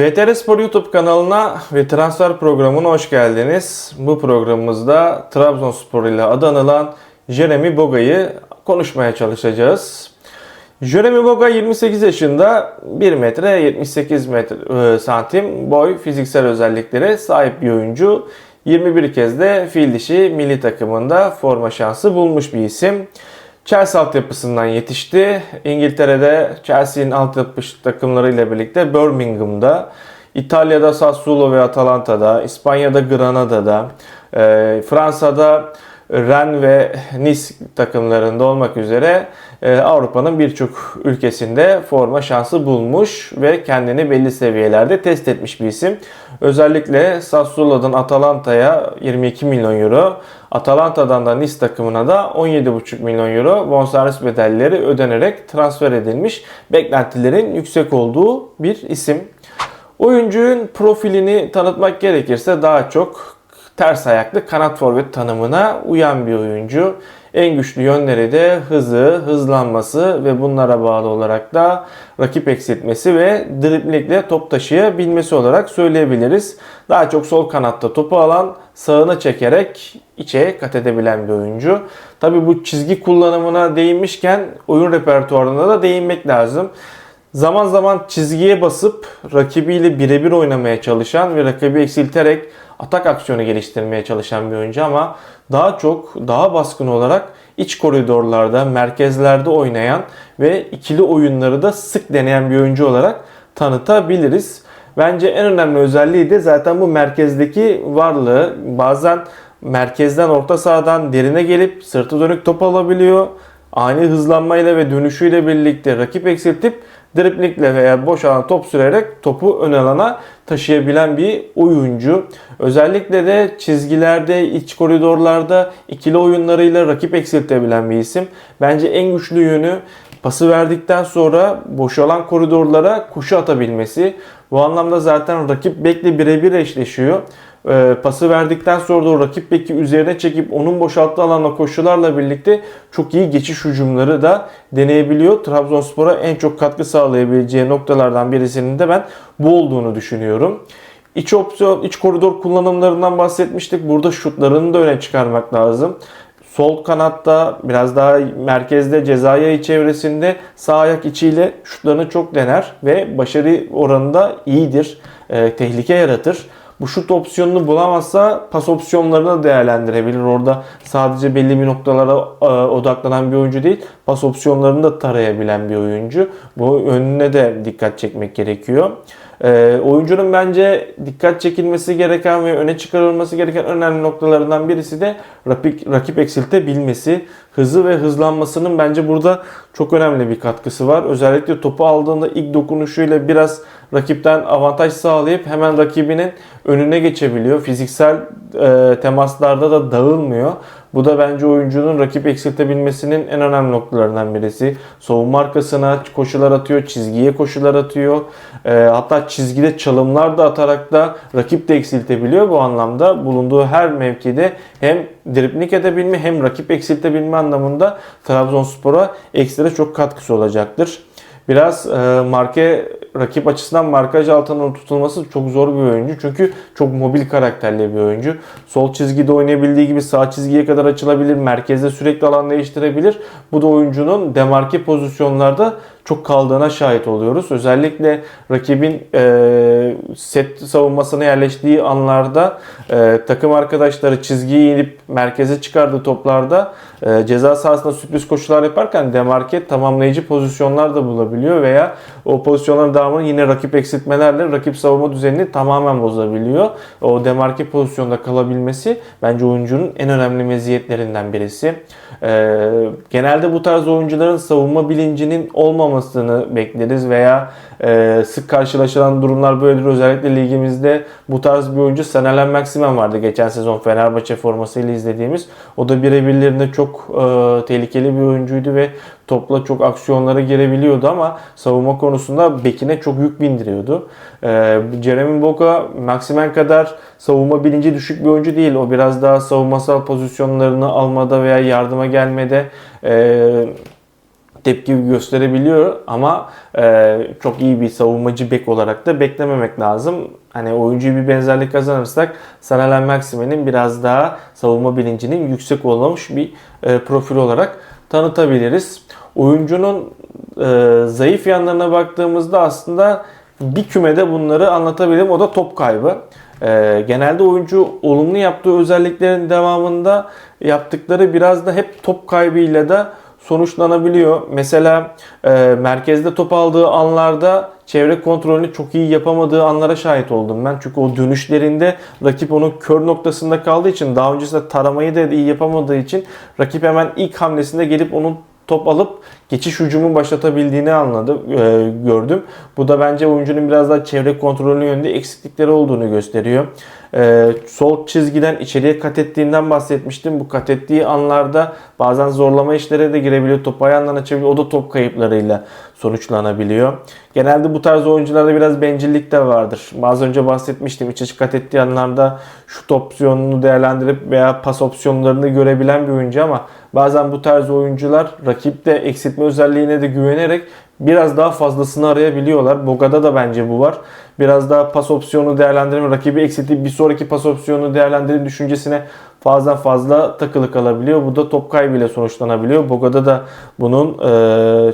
VTR Spor YouTube kanalına ve transfer programına hoş geldiniz. Bu programımızda Trabzonspor ile adı anılan Jeremy Boga'yı konuşmaya çalışacağız. Jeremy Boga 28 yaşında 1 metre 78 metre e, santim boy fiziksel özelliklere sahip bir oyuncu. 21 kez de fil dişi milli takımında forma şansı bulmuş bir isim. Chelsea altyapısından yetişti. İngiltere'de Chelsea'nin altyapı takımlarıyla birlikte Birmingham'da, İtalya'da Sassuolo ve Atalanta'da, İspanya'da Granada'da, e, Fransa'da Rennes ve Nice takımlarında olmak üzere e, Avrupa'nın birçok ülkesinde forma şansı bulmuş ve kendini belli seviyelerde test etmiş bir isim. Özellikle Sassuolo'dan Atalanta'ya 22 milyon euro, Atalanta'dan da Nice takımına da 17,5 milyon euro bonservis bedelleri ödenerek transfer edilmiş. Beklentilerin yüksek olduğu bir isim. Oyuncunun profilini tanıtmak gerekirse daha çok ters ayaklı kanat forvet tanımına uyan bir oyuncu. En güçlü yönleri de hızı, hızlanması ve bunlara bağlı olarak da rakip eksiltmesi ve driblikle top taşıyabilmesi olarak söyleyebiliriz. Daha çok sol kanatta topu alan, sağına çekerek içe kat edebilen bir oyuncu. Tabi bu çizgi kullanımına değinmişken oyun repertuarına da değinmek lazım. Zaman zaman çizgiye basıp rakibiyle birebir oynamaya çalışan ve rakibi eksilterek atak aksiyonu geliştirmeye çalışan bir oyuncu ama daha çok daha baskın olarak iç koridorlarda, merkezlerde oynayan ve ikili oyunları da sık deneyen bir oyuncu olarak tanıtabiliriz. Bence en önemli özelliği de zaten bu merkezdeki varlığı. Bazen merkezden orta sahadan derine gelip sırtı dönük top alabiliyor. Ani hızlanmayla ve dönüşüyle birlikte rakip eksiltip driplikle veya boş alan top sürerek topu ön alana taşıyabilen bir oyuncu. Özellikle de çizgilerde, iç koridorlarda ikili oyunlarıyla rakip eksiltebilen bir isim. Bence en güçlü yönü pası verdikten sonra boşalan koridorlara koşu atabilmesi. Bu anlamda zaten rakip bekle birebir eşleşiyor. E, pası verdikten sonra da rakip beki üzerine çekip onun boşalttığı alana koşularla birlikte çok iyi geçiş hücumları da deneyebiliyor. Trabzonspor'a en çok katkı sağlayabileceği noktalardan birisinin de ben bu olduğunu düşünüyorum. İç opsiyon, iç koridor kullanımlarından bahsetmiştik. Burada şutlarını da öne çıkarmak lazım. Sol kanatta biraz daha merkezde cezaya çevresinde sağ ayak içiyle şutlarını çok dener ve başarı oranı da iyidir. E, tehlike yaratır. Bu şut opsiyonunu bulamazsa pas opsiyonlarını değerlendirebilir. Orada sadece belli bir noktalara e, odaklanan bir oyuncu değil, pas opsiyonlarını da tarayabilen bir oyuncu. Bu önüne de dikkat çekmek gerekiyor. E, oyuncunun bence dikkat çekilmesi gereken ve öne çıkarılması gereken önemli noktalarından birisi de rakip, rakip eksiltebilmesi. Hızı ve hızlanmasının bence burada çok önemli bir katkısı var. Özellikle topu aldığında ilk dokunuşuyla biraz rakipten avantaj sağlayıp hemen rakibinin önüne geçebiliyor. Fiziksel e, temaslarda da dağılmıyor. Bu da bence oyuncunun rakip eksiltebilmesinin en önemli noktalarından birisi. Savunma arkasına koşular atıyor, çizgiye koşular atıyor. E, hatta çizgide çalımlar da atarak da rakip de eksiltebiliyor. Bu anlamda bulunduğu her mevkide hem dripling edebilme hem rakip eksiltebilme anlamında Trabzonspor'a ekstra çok katkısı olacaktır. Biraz e, marke rakip açısından markaj altında tutulması çok zor bir oyuncu. Çünkü çok mobil karakterli bir oyuncu. Sol çizgide oynayabildiği gibi sağ çizgiye kadar açılabilir. Merkezde sürekli alan değiştirebilir. Bu da oyuncunun demarke pozisyonlarda çok kaldığına şahit oluyoruz. Özellikle rakibin e, set savunmasına yerleştiği anlarda e, takım arkadaşları çizgiyi inip merkeze çıkardığı toplarda e, ceza sahasında sürpriz koşular yaparken demarke tamamlayıcı pozisyonlar da bulabiliyor veya o pozisyonların devamını yine rakip eksiltmelerle rakip savunma düzenini tamamen bozabiliyor. O demarke pozisyonda kalabilmesi bence oyuncunun en önemli meziyetlerinden birisi. E, genelde bu tarz oyuncuların savunma bilincinin olmamasını bekleriz veya e, sık karşılaşılan durumlar böyledir. Özellikle ligimizde bu tarz bir oyuncu Senelen Maximen vardı geçen sezon Fenerbahçe formasıyla izlediğimiz. O da birebirlerinde çok e, tehlikeli bir oyuncuydu ve topla çok aksiyonlara girebiliyordu ama savunma konusunda bekine çok yük bindiriyordu. E, Jeremy Boga Maximen kadar savunma bilinci düşük bir oyuncu değil. O biraz daha savunmasal pozisyonlarını almada veya yardıma gelmede e, tepki gösterebiliyor ama e, çok iyi bir savunmacı bek olarak da beklememek lazım. Hani oyuncuyu bir benzerlik kazanırsak Sanalen Maxime'nin biraz daha savunma bilincinin yüksek olmuş bir e, profil olarak tanıtabiliriz. Oyuncunun e, zayıf yanlarına baktığımızda aslında bir kümede bunları anlatabilirim. O da top kaybı. E, genelde oyuncu olumlu yaptığı özelliklerin devamında yaptıkları biraz da hep top kaybıyla da sonuçlanabiliyor. Mesela e, merkezde top aldığı anlarda çevre kontrolünü çok iyi yapamadığı anlara şahit oldum ben. Çünkü o dönüşlerinde rakip onun kör noktasında kaldığı için daha öncesinde taramayı da iyi yapamadığı için rakip hemen ilk hamlesinde gelip onun top alıp geçiş hücumu başlatabildiğini anladım, e, gördüm. Bu da bence oyuncunun biraz daha çevre kontrolü yönünde eksiklikleri olduğunu gösteriyor. E, sol çizgiden içeriye kat ettiğinden bahsetmiştim. Bu kat ettiği anlarda bazen zorlama işlere de girebiliyor. Top ayağından açabiliyor. O da top kayıplarıyla sonuçlanabiliyor. Genelde bu tarz oyuncularda biraz bencillik de vardır. Az önce bahsetmiştim. İç içe kat ettiği anlarda şut opsiyonunu değerlendirip veya pas opsiyonlarını görebilen bir oyuncu ama bazen bu tarz oyuncular rakipte eksiltme özelliğine de güvenerek biraz daha fazlasını arayabiliyorlar. Boga'da da bence bu var. Biraz daha pas opsiyonu değerlendirme, rakibi eksiltip bir sonraki pas opsiyonu değerlendirme düşüncesine fazla fazla takılı kalabiliyor. Bu da top kaybıyla sonuçlanabiliyor. Boga'da da bunun e,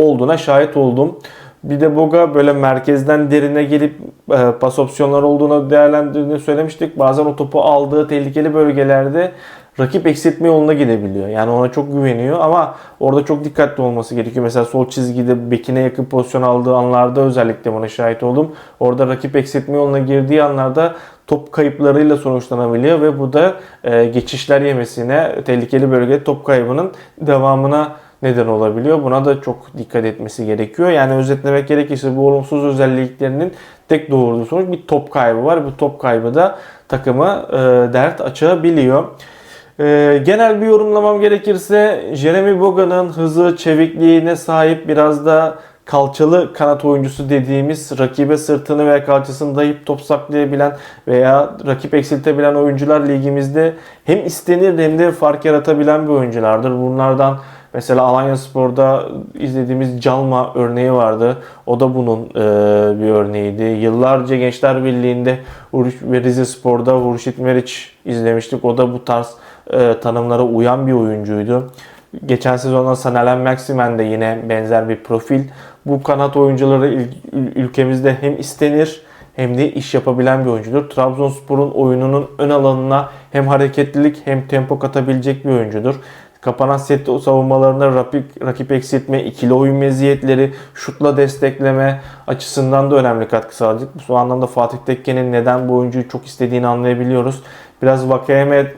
olduğuna şahit oldum. Bir de Boga böyle merkezden derine gelip e, pas opsiyonları olduğuna değerlendirdiğini söylemiştik. Bazen o topu aldığı tehlikeli bölgelerde rakip eksiltme yoluna gidebiliyor. Yani ona çok güveniyor ama orada çok dikkatli olması gerekiyor. Mesela sol çizgide bekine yakın pozisyon aldığı anlarda özellikle buna şahit oldum. Orada rakip eksiltme yoluna girdiği anlarda top kayıplarıyla sonuçlanabiliyor ve bu da e, geçişler yemesine, tehlikeli bölgede top kaybının devamına neden olabiliyor. Buna da çok dikkat etmesi gerekiyor. Yani özetlemek gerekirse bu olumsuz özelliklerinin tek doğurduğu sonuç bir top kaybı var. Bu top kaybı da takıma e, dert açabiliyor. E, genel bir yorumlamam gerekirse Jeremy Boga'nın hızı, çevikliğine sahip biraz da kalçalı kanat oyuncusu dediğimiz rakibe sırtını veya kalçasını dayayıp top saklayabilen veya rakip eksiltebilen oyuncular ligimizde hem istenir hem de fark yaratabilen bir oyunculardır. Bunlardan Mesela Alanya Spor'da izlediğimiz Calma örneği vardı. O da bunun e, bir örneğiydi. Yıllarca Gençler Birliği'nde ve Rize Spor'da Hurşit Meriç izlemiştik. O da bu tarz e, tanımlara uyan bir oyuncuydu. Geçen sezonda Sanelen Maximen de yine benzer bir profil. Bu kanat oyuncuları ülkemizde hem istenir hem de iş yapabilen bir oyuncudur. Trabzonspor'un oyununun ön alanına hem hareketlilik hem tempo katabilecek bir oyuncudur. Kapanan set savunmalarında rakip, rakip eksiltme, ikili oyun meziyetleri, şutla destekleme açısından da önemli katkı sağlayacak. Bu anlamda Fatih Tekke'nin neden bu oyuncuyu çok istediğini anlayabiliyoruz. Biraz Vakayeme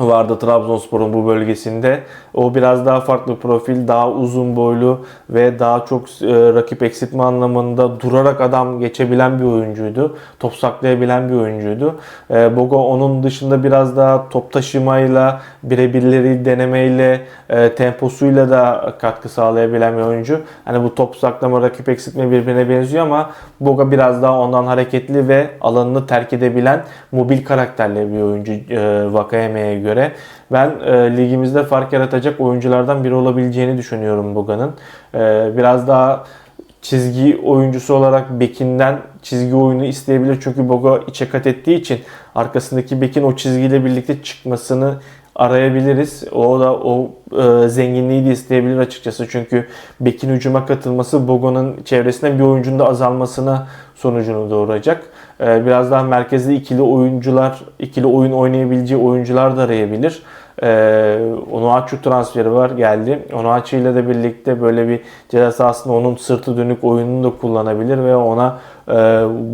vardı Trabzonspor'un bu bölgesinde. O biraz daha farklı profil, daha uzun boylu ve daha çok e, rakip eksiltme anlamında durarak adam geçebilen bir oyuncuydu. Top saklayabilen bir oyuncuydu. E, Bogo onun dışında biraz daha top taşımayla, birebirleri denemeyle, e, temposuyla da katkı sağlayabilen bir oyuncu. Hani bu top saklama, rakip eksiltme birbirine benziyor ama Boga biraz daha ondan hareketli ve alanını terk edebilen mobil karakterli bir oyuncu e, Vakayeme'ye göre. Ben e, ligimizde fark yaratacak oyunculardan biri olabileceğini düşünüyorum Boga'nın. E, biraz daha çizgi oyuncusu olarak bekinden çizgi oyunu isteyebilir. Çünkü Boga içe kat ettiği için arkasındaki bekin o çizgiyle birlikte çıkmasını arayabiliriz. O da o e, zenginliği de isteyebilir açıkçası. Çünkü Bekin hücuma katılması Bogo'nun çevresinden bir oyuncunun da azalmasına sonucunu doğuracak. E, biraz daha merkezde ikili oyuncular, ikili oyun oynayabileceği oyuncular da arayabilir. E, Onuachu transferi var geldi. Onuachu ile de birlikte böyle bir ceza sahasında onun sırtı dönük oyununu da kullanabilir ve ona e,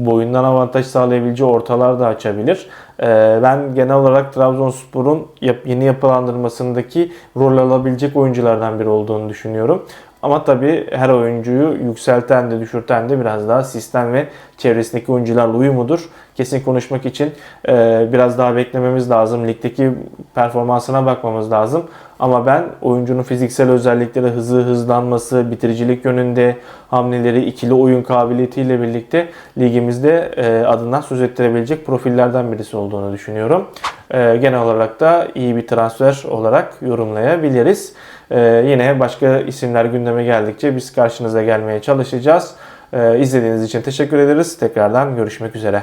boyundan avantaj sağlayabileceği ortalar da açabilir. E, ben genel olarak Trabzonspor'un yap, yeni yapılandırmasındaki rol alabilecek oyunculardan biri olduğunu düşünüyorum. Ama tabii her oyuncuyu yükselten de düşürten de biraz daha sistem ve çevresindeki oyuncularla uyumudur. Kesin konuşmak için e, biraz daha beklememiz lazım. Ligdeki performansına bakmamız lazım. Ama ben oyuncunun fiziksel özellikleri, hızı, hızlanması, bitiricilik yönünde hamleleri, ikili oyun kabiliyetiyle birlikte ligimizde e, adından söz ettirebilecek profillerden birisi olduğunu düşünüyorum. e, genel olarak da iyi bir transfer olarak yorumlayabiliriz. E, yine başka isimler gündeme geldikçe biz karşınıza gelmeye çalışacağız. E, izlediğiniz için teşekkür ederiz. Tekrardan görüşmek üzere.